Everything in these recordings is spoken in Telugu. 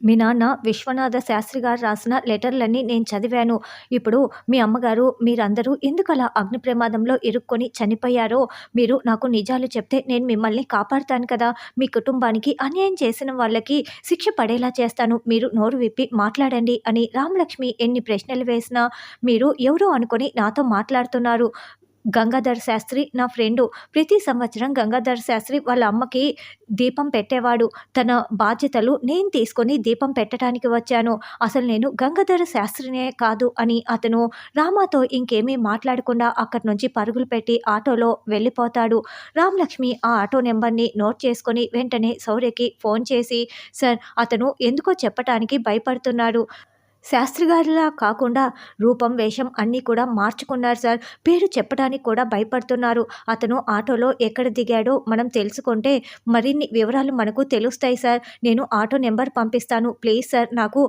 మీ నాన్న విశ్వనాథ శాస్త్రి గారు రాసిన లెటర్లన్నీ నేను చదివాను. ఇప్పుడు మీ అమ్మగారు మీరందరూ ఎందుకు అలా అగ్ని ప్రమాదంలో ఇరుక్కొని చనిపోయారో మీరు నాకు నిజాలు చెప్తే నేను మిమ్మల్ని కాపాడుతాను కదా. మీ కుటుంబానికి అన్యాయం చేసిన వాళ్ళకి శిక్ష పడేలా చేస్తాను. మీరు నోరు విప్పి మాట్లాడండి అని రామలక్ష్మి ఎన్ని ప్రశ్నలు వేసినా మీరు ఎవరో అనుకొని నాతో మాట్లాడుతున్నారు. గంగాధర్ శాస్త్రి నా ఫ్రెండు. ప్రతి సంవత్సరం గంగాధర్ శాస్త్రి వాళ్ళ అమ్మకి దీపం పెట్టేవాడు. తన బాధ్యతలు నేను తీసుకొని దీపం పెట్టడానికి వచ్చాను. అసలు నేను గంగాధర శాస్త్రినే కాదు అని అతను రామాతో ఇంకేమీ మాట్లాడకుండా అక్కడి నుంచి పరుగులు పెట్టి ఆటోలో వెళ్ళిపోతాడు. రామలక్ష్మి ఆ ఆటో నెంబర్ని నోట్ చేసుకొని వెంటనే శౌర్యకి ఫోన్ చేసి సార్ అతను ఎందుకో చెప్పటానికి భయపడుతున్నాడు. శాస్త్రిగారిలా కాకుండా రూపం వేషం అన్నీ కూడా మార్చుకున్నారు సార్. పేరు చెప్పడానికి కూడా భయపడుతున్నారు. అతను ఆటోలో ఎక్కడ దిగాడో మనం తెలుసుకుంటే మరిన్ని వివరాలు మనకు తెలుస్తాయి సార్. నేను ఆటో నెంబర్ పంపిస్తాను. ప్లీజ్ సార్ నాకు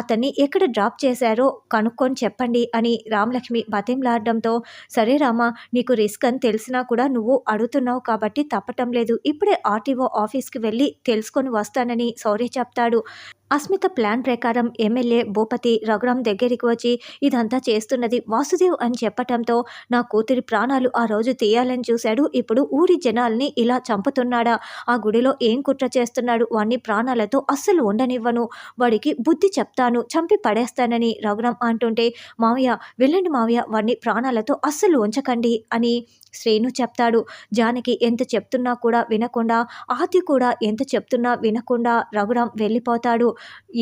అతన్ని ఎక్కడ డ్రాప్ చేశారో కనుక్కొని చెప్పండి అని రామలక్ష్మి బతింలాడడంతో సరే రామా నీకు రిస్క్ అని తెలిసినా కూడా నువ్వు అడుగుతున్నావు కాబట్టి తప్పటం లేదు. ఇప్పుడే ఆర్టీఓ ఆఫీస్కి వెళ్ళి తెలుసుకొని వస్తానని సౌర్య చెప్తాడు. అస్మిత ప్లాన్ ప్రకారం ఎమ్మెల్యే భూపతి రఘురాం దగ్గరికి వచ్చి ఇదంతా చేస్తున్నది వాసుదేవ్ అని చెప్పటంతో నా కూతురి ప్రాణాలు ఆ రోజు తీయాలని చూశాడు. ఇప్పుడు ఊరి జనాల్ని ఇలా చంపుతున్నాడా? ఆ గుడిలో ఏం కుట్ర చేస్తున్నాడు? వాడిని ప్రాణాలతో అస్సలు ఉండనివ్వను. వాడికి బుద్ధి చెప్తాను చంపి పడేస్తానని రఘురాం అంటుంటే మావయ్య వెళ్ళండి మావయ్య వాడిని ప్రాణాలతో అస్సలు ఉంచకండి అని శ్రీను చెప్తాడు. జానకి ఎంత చెప్తున్నా కూడా వినకుండా ఆతి కూడా ఎంత చెప్తున్నా వినకుండా రఘురాం వెళ్ళిపోతాడు.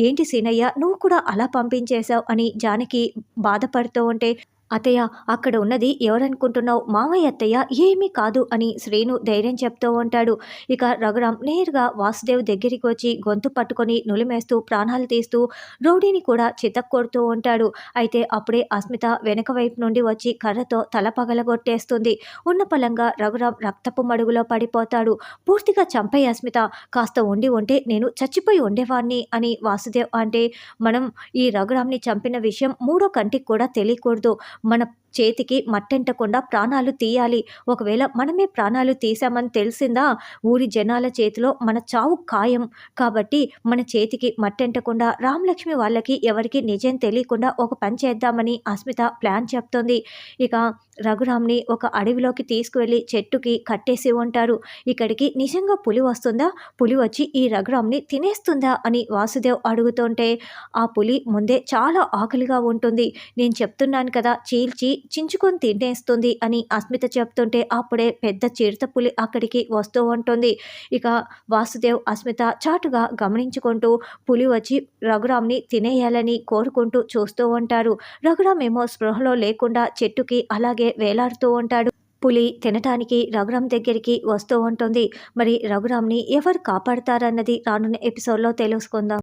ఏంటి సీనయ్య నువ్వు కూడా అలా పంపి పంపించేశావు అని జానకి బాధపడుతూ ఉంటే అత్తయ్య అక్కడ ఉన్నది ఎవరనుకుంటున్నావు? మామయ్య అత్తయ్య ఏమీ కాదు అని శ్రీను ధైర్యం చెప్తూ ఉంటాడు. ఇక రఘురాం నేరుగా వాసుదేవ్ దగ్గరికి వచ్చి గొంతు పట్టుకొని నులిమేస్తూ ప్రాణాలు తీస్తూ రౌడీని కూడా చితక్కొడుతూ ఉంటాడు. అయితే అప్పుడే అస్మిత వెనక వైపు నుండి వచ్చి కర్రతో తల పగలగొట్టేస్తుంది. ఉన్న పలంగా రఘురాం రక్తపు మడుగులో పడిపోతాడు. పూర్తిగా చంపే అస్మిత. కాస్త ఉండి ఉంటే నేను చచ్చిపోయి ఉండేవాణ్ణి అని వాసుదేవ్ అంటే మనం ఈ రఘురాంని చంపిన విషయం మూడో కంటికి కూడా తెలియకూడదు. మన చేతికి మట్టెంటకుండా ప్రాణాలు తీయాలి. ఒకవేళ మనమే ప్రాణాలు తీసామని తెలిసిందా? ఊరి జనాల చేతిలో మన చావు ఖాయం. కాబట్టి మన చేతికి మట్టెంటకుండా రామలక్ష్మి వాళ్ళకి ఎవరికి నిజం తెలియకుండా ఒక పని చేద్దామని అస్మిత ప్లాన్ చెప్తోంది. ఇక రఘురామ్ని ఒక అడవిలోకి తీసుకువెళ్ళి చెట్టుకి కట్టేసి ఉంటారు. ఇక్కడికి నిజంగా పులి వస్తుందా? పులి వచ్చి ఈ రఘురామ్ని తినేస్తుందా అని వాసుదేవ్ అడుగుతుంటే ఆ పులి ముందే చాలా ఆకలిగా ఉంటుంది. నేను చెప్తున్నాను కదా చీల్చి చించుకొని తినేస్తుంది అని అస్మిత చెప్తుంటే అప్పుడే పెద్ద చిరుతపులి అక్కడికి వస్తూ ఉంటుంది. ఇక వాసుదేవ్ అస్మిత చాటుగా గమనించుకుంటూ పులి వచ్చి రఘురామ్ని తినేయాలని కోరుకుంటూ చూస్తూ ఉంటారు. రఘురామ్ ఏమో స్పృహలో లేకుండా చెట్టుకి అలాగే వేలాడుతూ ఉంటాడు. పులి తినటానికి రఘురామ్ దగ్గరికి వస్తూ ఉంటుంది. మరి రఘురామ్ని ఎవరు కాపాడతారన్నది రానున్న ఎపిసోడ్లో తెలుసుకుందాం.